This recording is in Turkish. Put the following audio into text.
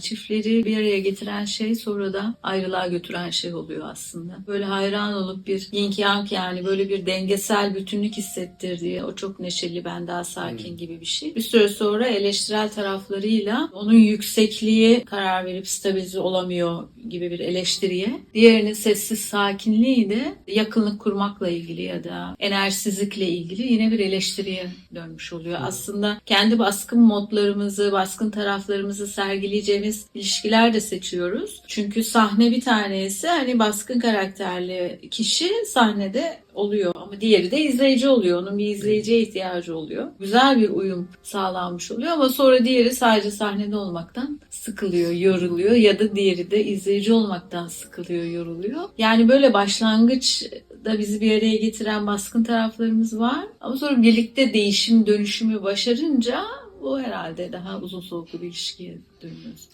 Çiftleri bir araya getiren şey sonra da ayrılığa götüren şey oluyor aslında. Böyle hayran olup bir yin yang yani böyle bir dengesel bütünlük hissettirdiği o çok neşeli ben daha sakin gibi bir şey. Bir süre sonra eleştirel taraflarıyla onun yüksekliği karar verip stabilize olamıyor gibi bir eleştiriye. Diğerinin sessiz sakinliği de yakınlık kurmakla ilgili ya da enerjisizlikle ilgili yine bir eleştiriye dönmüş oluyor. Aslında kendi baskın modlarımızı, baskın taraflarımızı sergileyeceğimiz ilişkiler de seçiyoruz. Çünkü sahne bir tanesi hani baskın karakterli kişi sahnede oluyor ama diğeri de izleyici oluyor. Onun bir izleyiciye ihtiyacı oluyor. Güzel bir uyum sağlanmış oluyor ama sonra diğeri sadece sahnede olmaktan sıkılıyor, yoruluyor ya da diğeri de izleyici olmaktan sıkılıyor, yoruluyor. Yani böyle başlangıç da bizi bir araya getiren baskın taraflarımız var. Ama sonra birlikte değişim, dönüşümü başarınca bu herhalde daha uzun soluklu bir ilişkiye dönüyoruz.